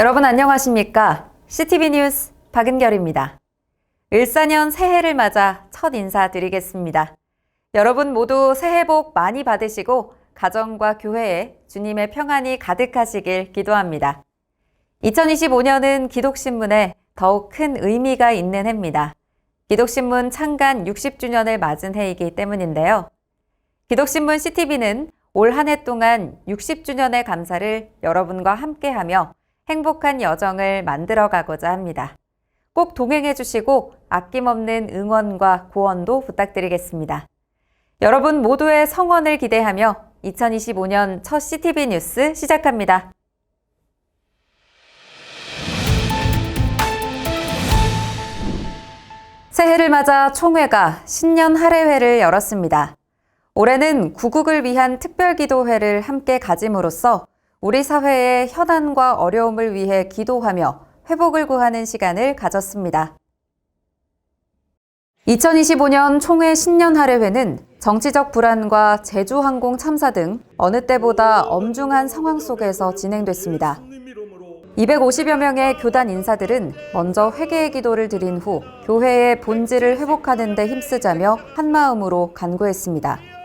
여러분 안녕하십니까? CTV 뉴스 박은결입니다. 을사년 새해를 맞아 첫 인사드리겠습니다. 여러분 모두 새해 복 많이 받으시고 가정과 교회에 주님의 평안이 가득하시길 기도합니다. 2025년은 기독신문에 더욱 큰 의미가 있는 해입니다. 기독신문 창간 60주년을 맞은 해이기 때문인데요. 기독신문 CTV는 올 한 해 동안 60주년의 감사를 여러분과 함께하며 행복한 여정을 만들어 가고자 합니다. 꼭 동행해 주시고 아낌없는 응원과 고원도 부탁드리겠습니다. 여러분 모두의 성원을 기대하며 2025년 첫 CTV 뉴스 시작합니다. 새해를 맞아 총회가 신년 할애회를 열었습니다. 올해는 구국을 위한 특별기도회를 함께 가짐으로써 우리 사회의 현안과 어려움을 위해 기도하며 회복을 구하는 시간을 가졌습니다. 2025년 총회 신년 할애회는 정치적 불안과 제주항공 참사 등 어느 때보다 엄중한 상황 속에서 진행됐습니다. 250여 명의 교단 인사들은 먼저 회개의 기도를 드린 후 교회의 본질을 회복하는 데 힘쓰자며 한마음으로 간구했습니다.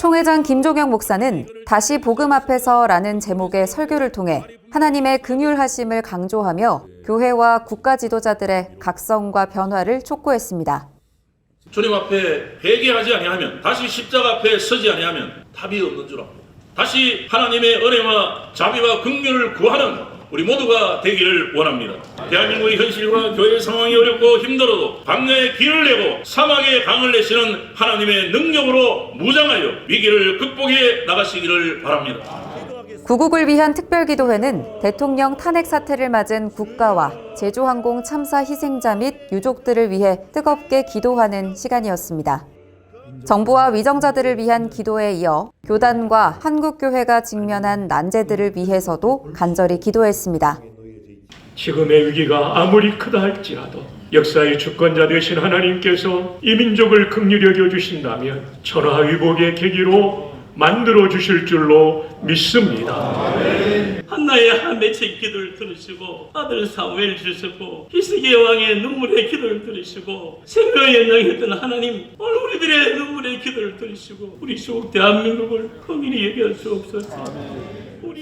총회장 김종영 목사는 다시 복음 앞에서라는 제목의 설교를 통해 하나님의 긍휼하심을 강조하며 교회와 국가 지도자들의 각성과 변화를 촉구했습니다. 주님 앞에 회개하지 아니하면 다시 십자가 앞에 서지 아니하면 답이 없는 줄 압니다. 다시 하나님의 은혜와 자비와 긍휼을 구하는 우리 모두가 되기를 원합니다. 대한민국의 현실과 교회 상황이 어렵고 힘들어도 광야에 길을 내고 사막에 강을 내시는 하나님의 능력으로 무장하여 위기를 극복해 나가시기를 바랍니다. 구국을 위한 특별기도회는 대통령 탄핵 사태를 맞은 국가와 제주항공 참사 희생자 및 유족들을 위해 뜨겁게 기도하는 시간이었습니다. 정부와 위정자들을 위한 기도에 이어 교단과 한국교회가 직면한 난제들을 위해서도 간절히 기도했습니다. 지금의 위기가 아무리 크다 할지라도 역사의 주권자 되신 하나님께서 이 민족을 긍휼히 여겨 주신다면 천하 위복의 계기로 만들어 주실 줄로 믿습니다. 한나의 한매체 기도를 들으시고 아들 사무엘 주셨고 히스기의 왕의 눈물의 기도를 들으시고 생명의 연장했던 하나님 오늘 우리들의 눈물의 기도를 들으시고 우리 조국 대한민국을 긍휼히 여겨 주옵소서.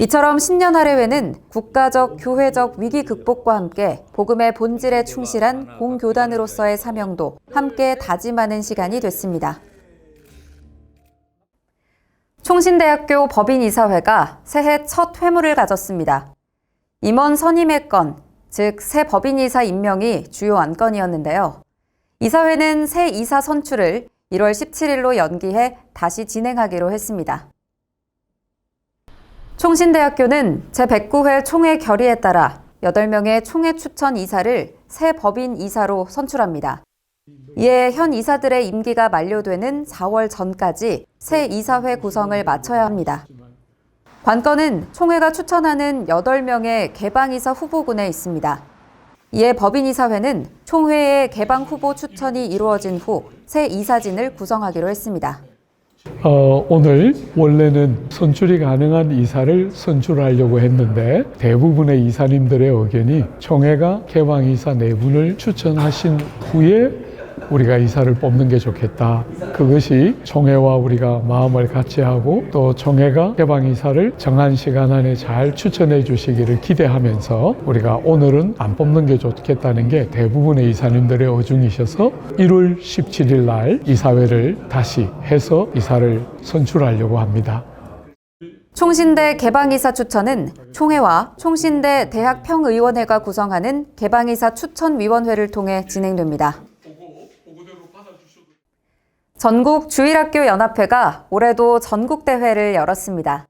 이처럼 신년 할애회는 국가적, 교회적 위기 극복과 함께 복음의 본질에 충실한 공교단으로서의 사명도 함께 다짐하는 시간이 됐습니다. 총신대학교 법인이사회가 새해 첫 회무를 가졌습니다. 임원 선임의 건, 즉 새 법인이사 임명이 주요 안건이었는데요. 이사회는 새 이사 선출을 1월 17일로 연기해 다시 진행하기로 했습니다. 총신대학교는 제109회 총회 결의에 따라 8명의 총회 추천 이사를 새 법인 이사로 선출합니다. 이에 현 이사들의 임기가 만료되는 4월 전까지 새 이사회 구성을 마쳐야 합니다. 관건은 총회가 추천하는 8명의 개방이사 후보군에 있습니다. 이에 법인이사회는 총회의 개방 후보 추천이 이루어진 후 새 이사진을 구성하기로 했습니다. 어, 오늘 원래는 선출이 가능한 이사를 선출하려고 했는데 대부분의 이사님들의 의견이 총회가 개방 이사 네 분을 추천하신 후에 우리가 이사를 뽑는 게 좋겠다. 그것이 총회와 우리가 마음을 같이 하고 또 총회가 개방 이사를 정한 시간 안에 잘 추천해 주시기를 기대하면서 우리가 오늘은 안 뽑는 게 좋겠다는 게 대부분의 이사님들의 의중이셔서 1월 17일 날 이사회를 다시 해서 이사를 선출하려고 합니다. 총신대 개방이사 추천은 총회와 총신대 대학평의원회가 구성하는 개방이사 추천위원회를 통해 진행됩니다. 전국 주일학교 연합회가 올해도 전국 대회를 열었습니다.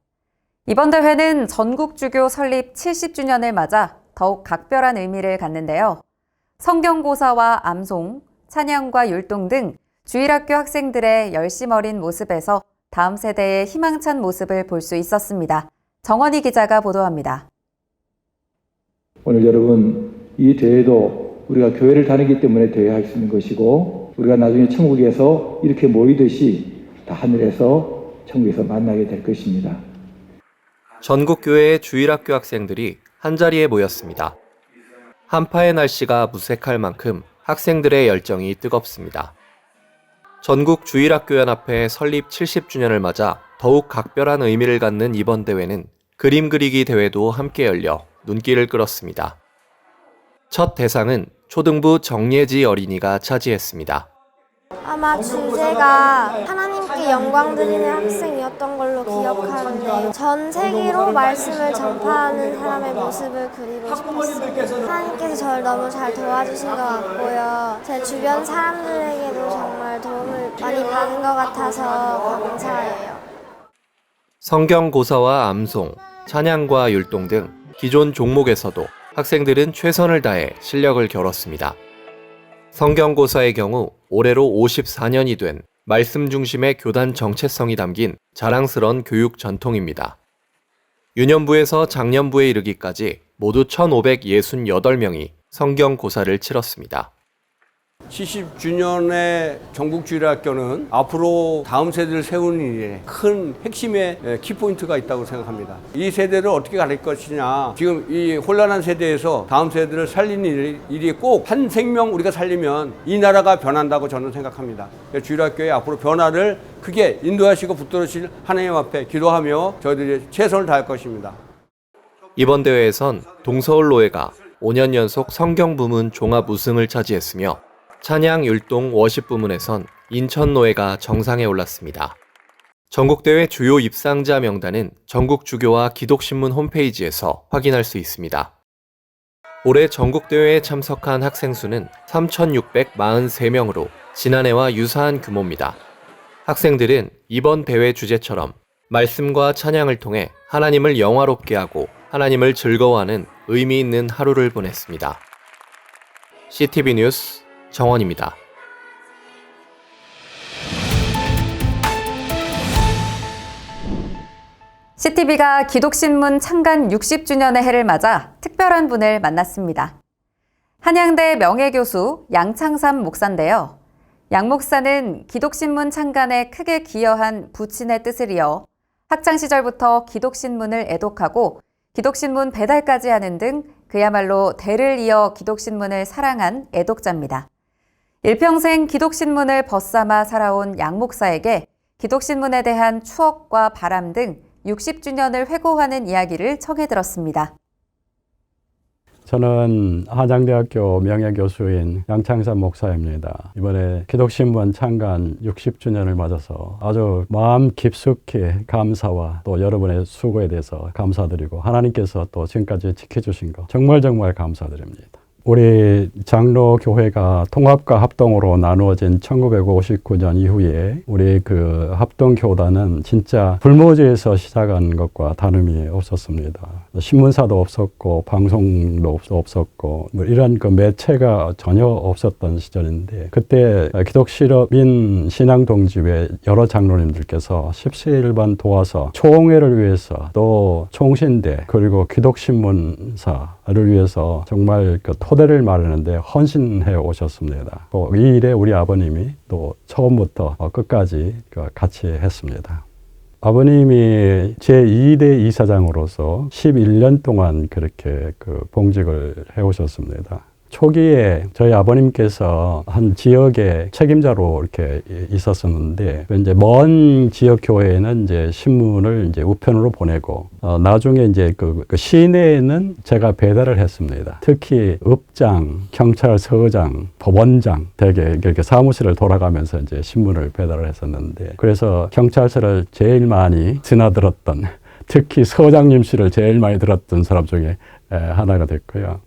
이번 대회는 전국 주교 설립 70주년을 맞아 더욱 각별한 의미를 갖는데요. 성경고사와 암송, 찬양과 율동 등 주일학교 학생들의 열심 어린 모습에서 다음 세대의 희망찬 모습을 볼 수 있었습니다. 정원희 기자가 보도합니다. 오늘 여러분 이 대회도 우리가 교회를 다니기 때문에 대회할 수 있는 것이고 우리가 나중에 천국에서 이렇게 모이듯이 다 하늘에서 천국에서 만나게 될 것입니다. 전국교회의 주일학교 학생들이 한자리에 모였습니다. 한파의 날씨가 무색할 만큼 학생들의 열정이 뜨겁습니다. 전국 주일학교연합회 설립 70주년을 맞아 더욱 각별한 의미를 갖는 이번 대회는 그림 그리기 대회도 함께 열려 눈길을 끌었습니다. 첫 대상은 초등부 정예지 어린이가 차지했습니다. 아마 주제가 하나님께 영광 드리는 학생이었던 걸로 기억하는데 전 세계로 말씀을 전파하는 사람의 모습을 그리고 싶었어요. 하나님께서 저를 너무 잘 도와주신 것 같고요. 제 주변 사람들에게도 정말 도움을 많이 받은 것 같아서 감사해요. 성경 고사와 암송, 찬양과 율동 등 기존 종목에서도 학생들은 최선을 다해 실력을 겨뤘습니다. 성경고사의 경우 올해로 54년이 된 말씀 중심의 교단 정체성이 담긴 자랑스런 교육 전통입니다. 유년부에서 장년부에 이르기까지 모두 1,568명이 성경고사를 치렀습니다. 70주년의 전국주일학교는 앞으로 다음 세대를 세우는 일에 큰 핵심의 에, 키포인트가 있다고 생각합니다. 이 세대를 어떻게 가릴 것이냐. 지금 이 혼란한 세대에서 다음 세대를 살리는 일이, 꼭 한 생명 우리가 살리면 이 나라가 변한다고 저는 생각합니다. 주일학교의 앞으로 변화를 크게 인도하시고 붙들으실 하나님 앞에 기도하며 저희들이 최선을 다할 것입니다. 이번 대회에선 동서울로회가 5년 연속 성경 부문 종합 우승을 차지했으며 찬양 율동 워십 부문에선 인천노회가 정상에 올랐습니다. 전국대회 주요 입상자 명단은 전국주교와 기독신문 홈페이지에서 확인할 수 있습니다. 올해 전국대회에 참석한 학생 수는 3,643명으로 지난해와 유사한 규모입니다. 학생들은 이번 대회 주제처럼 말씀과 찬양을 통해 하나님을 영화롭게 하고 하나님을 즐거워하는 의미 있는 하루를 보냈습니다. CTV 뉴스 정원입니다. CTV가 기독신문 창간 60주년의 해를 맞아 특별한 분을 만났습니다. 한양대 명예교수 양창삼 목사인데요. 양 목사는 기독신문 창간에 크게 기여한 부친의 뜻을 이어 학창시절부터 기독신문을 애독하고 기독신문 배달까지 하는 등 그야말로 대를 이어 기독신문을 사랑한 애독자입니다. 일평생 기독신문을 벗삼아 살아온 양 목사에게 기독신문에 대한 추억과 바람 등 60주년을 회고하는 이야기를 청해 들었습니다. 저는 한양대학교 명예교수인 양창삼 목사입니다. 이번에 기독신문 창간 60주년을 맞아서 아주 마음 깊숙이 감사와 또 여러분의 수고에 대해서 감사드리고 하나님께서 또 지금까지 지켜주신 거 정말 정말 감사드립니다. 우리 장로교회가 통합과 합동으로 나누어진 1959년 이후에 우리 그 합동교단은 진짜 불모지에서 시작한 것과 다름이 없었습니다. 신문사도 없었고 방송도 없었고 뭐 이런 그 매체가 전혀 없었던 시절인데 그때 기독실업인 신앙동집의 여러 장로님들께서 십시일반 도와서 총회를 위해서 또 총신대 그리고 기독신문사 를 위해서 정말 그 토대를 마련하는데 헌신해 오셨습니다. 또이 일에 우리 아버님이 또 처음부터 끝까지 그 같이 했습니다. 아버님이 제2대 이사장으로서 11년 동안 그렇게 그 봉직을 해 오셨습니다. 초기에 저희 아버님께서 한 지역의 책임자로 이렇게 있었었는데 이제 먼 지역 교회에는 이제 신문을 이제 우편으로 보내고 어, 나중에 이제 그, 그 시내에는 제가 배달을 했습니다. 특히 읍장, 경찰서장, 법원장 되게 이렇게 사무실을 돌아가면서 이제 신문을 배달을 했었는데 그래서 경찰서를 제일 많이 지나들었던 특히 서장님실을 제일 많이 들었던 사람 중에 하나가 됐고요.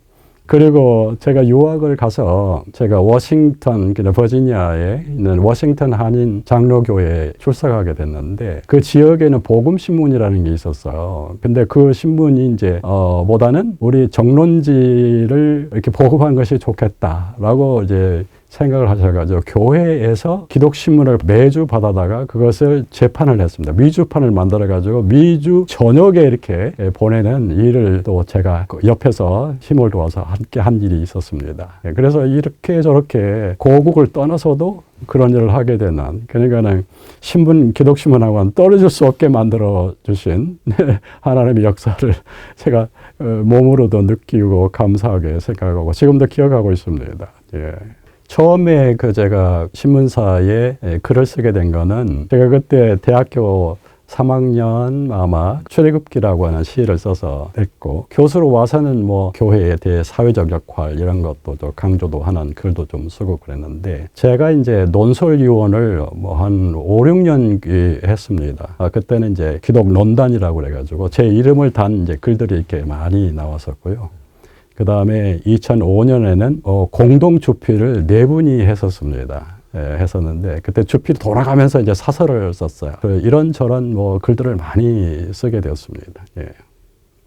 그리고 제가 유학을 가서 제가 워싱턴, 버지니아에 있는 워싱턴 한인 장로교회에 출석하게 됐는데 그 지역에는 복음신문이라는 게 있었어요. 근데 그 신문이 이제, 어, 보다는 우리 정론지를 이렇게 보급한 것이 좋겠다라고 이제 생각을 하셔가지고 교회에서 기독신문을 매주 받아다가 그것을 재판을 했습니다. 미주판을 만들어가지고 미주 저녁에 이렇게 보내는 일을 또 제가 그 옆에서 힘을 도와서 함께 한 일이 있었습니다. 그래서 이렇게 저렇게 고국을 떠나서도 그런 일을 하게 되는 그러니까는 신분 기독신문하고는 떨어질 수 없게 만들어 주신 하나님의 역사를 제가 어, 몸으로도 느끼고 감사하게 생각하고 지금도 기억하고 있습니다. 예. 처음에 그 제가 신문사에 예, 글을 쓰게 된 거는 제가 그때 대학교 3학년 아마 출애굽기라고 하는 시를 써서 했고 교수로 와서는 뭐 교회에 대해 사회적 역할 이런 것도 좀 강조도 하는 글도 좀 쓰고 그랬는데 제가 이제 논설위원을 뭐 한 5, 6년 했습니다. 아, 그때는 이제 기독 논단이라고 그래가지고 제 이름을 단 이제 글들이 이렇게 많이 나왔었고요. 그 다음에 2005년에는 어, 공동 주필을 네 분이 했었습니다. 예, 했었는데 그때 주필이 돌아가면서 이제 사설을 썼어요. 그 이런 저런 뭐 글들을 많이 쓰게 되었습니다. 예.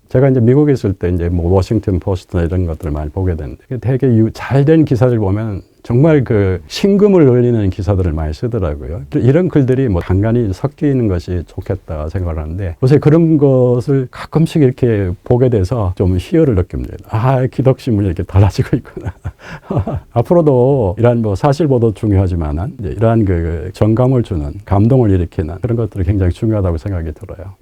제가 이제 미국에 있을 때 이제 뭐 워싱턴 포스트나 이런 것들을 많이 보게 되는데 되게 잘된 기사들 보면 정말 그 신금을 울리는 기사들을 많이 쓰더라고요. 이런 글들이 뭐 간간히 섞여 있는 것이 좋겠다 생각을 하는데 요새 그런 것을 가끔씩 이렇게 보게 돼서 좀 희열을 느낍니다. 아, 기독신문이 이렇게 달라지고 있구나. 앞으로도 이러한 뭐 사실 보도 중요하지만 이러한 그 정감을 주는 감동을 일으키는 그런 것들이 굉장히 중요하다고 생각이 들어요.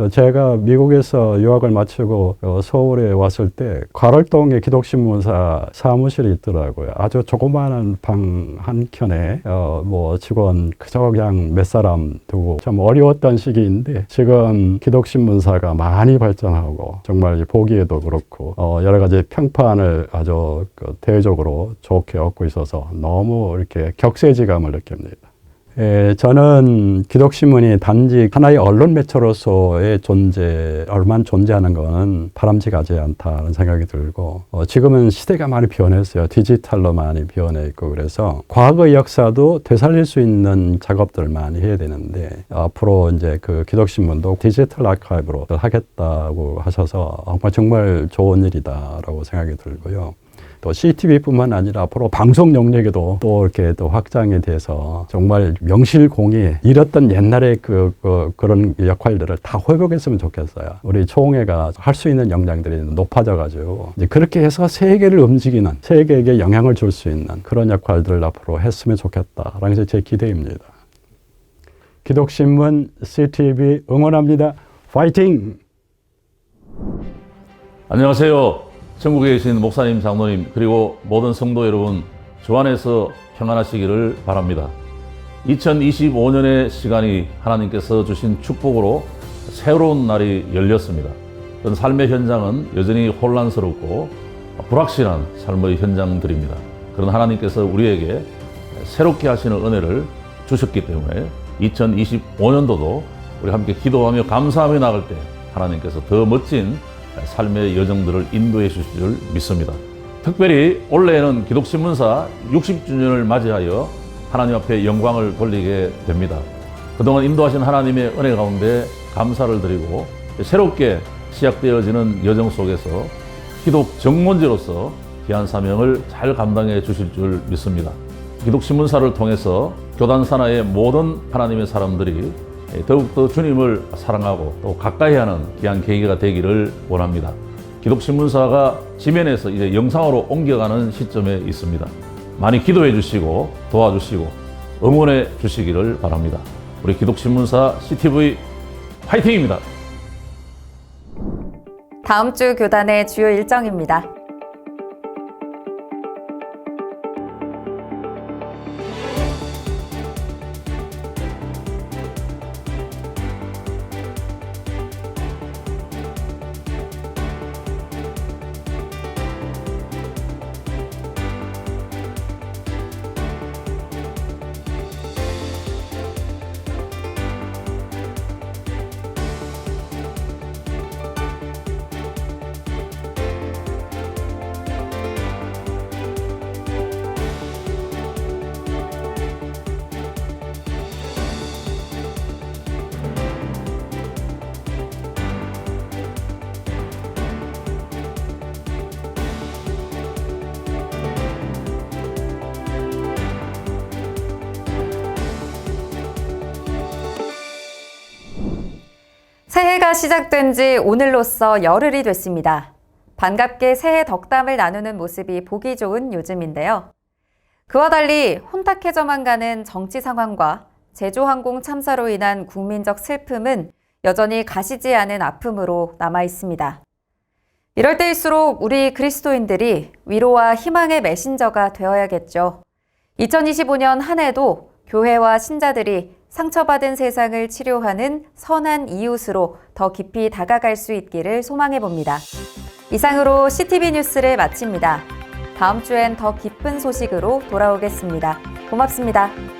또 제가 미국에서 유학을 마치고 어, 서울에 왔을 때 괄월동에 기독신문사 사무실이 있더라고요. 아주 조그마한 방 한 켠에 어, 뭐 직원 그저 그냥 몇 사람 두고 참 어려웠던 시기인데 지금 기독신문사가 많이 발전하고 정말 보기에도 그렇고 어, 여러 가지 평판을 아주 그 대외적으로 좋게 얻고 있어서 너무 이렇게 격세지감을 느낍니다. 예, 저는 기독신문이 단지 하나의 언론 매체로서의 존재로만 존재하는 것은 바람직하지 않다는 생각이 들고 어, 지금은 시대가 많이 변했어요. 디지털로 많이 변해 있고 그래서 과거의 역사도 되살릴 수 있는 작업들을 많이 해야 되는데 앞으로 이제 그 기독신문도 디지털 아카이브로 하겠다고 하셔서 정말 정말 좋은 일이다라고 생각이 들고요. 또 CCTV뿐만 아니라 앞으로 방송 영역에도 또 이렇게 또 확장이 돼서 정말 명실공히 잃었던 옛날의 그, 그 그런 역할들을 다 회복했으면 좋겠어요. 우리 총회가 할 수 있는 역량들이 높아져가지고 이제 그렇게 해서 세계를 움직이는 세계에게 영향을 줄 수 있는 그런 역할들을 앞으로 했으면 좋겠다라는 게 제 기대입니다. 기독신문 CTV 응원합니다. 파이팅! 안녕하세요. 전국에 계신 목사님, 장로님, 그리고 모든 성도 여러분, 주 안에서 평안하시기를 바랍니다. 2025년의 시간이 하나님께서 주신 축복으로 새로운 날이 열렸습니다. 삶의 현장은 여전히 혼란스럽고 불확실한 삶의 현장들입니다. 그런 하나님께서 우리에게 새롭게 하시는 은혜를 주셨기 때문에 2025년도도 우리 함께 기도하며 감사하며 나갈 때 하나님께서 더 멋진 삶의 여정들을 인도해 주실 줄 믿습니다. 특별히 올해에는 기독신문사 60주년을 맞이하여 하나님 앞에 영광을 돌리게 됩니다. 그동안 인도하신 하나님의 은혜 가운데 감사를 드리고 새롭게 시작되어지는 여정 속에서 기독 정문제로서 귀한 사명을 잘 감당해 주실 줄 믿습니다. 기독신문사를 통해서 교단 산하의 모든 하나님의 사람들이 더욱더 주님을 사랑하고 또 가까이 하는 귀한 계기가 되기를 원합니다. 기독신문사가 지면에서 이제 영상으로 옮겨가는 시점에 있습니다. 많이 기도해 주시고 도와주시고 응원해 주시기를 바랍니다. 우리 기독신문사 CTV 화이팅입니다. 다음 주 교단의 주요 일정입니다. 시작된 지 오늘로써 열흘이 됐습니다. 반갑게 새해 덕담을 나누는 모습이 보기 좋은 요즘인데요. 그와 달리 혼탁해져만 가는 정치 상황과 제주항공 참사로 인한 국민적 슬픔은 여전히 가시지 않은 아픔으로 남아 있습니다. 이럴 때일수록 우리 그리스도인들이 위로와 희망의 메신저가 되어야겠죠. 2025년 한 해도 교회와 신자들이 상처받은 세상을 치료하는 선한 이웃으로 더 깊이 다가갈 수 있기를 소망해 봅니다. 이상으로 CTV 뉴스를 마칩니다. 다음 주엔 더 기쁜 소식으로 돌아오겠습니다. 고맙습니다.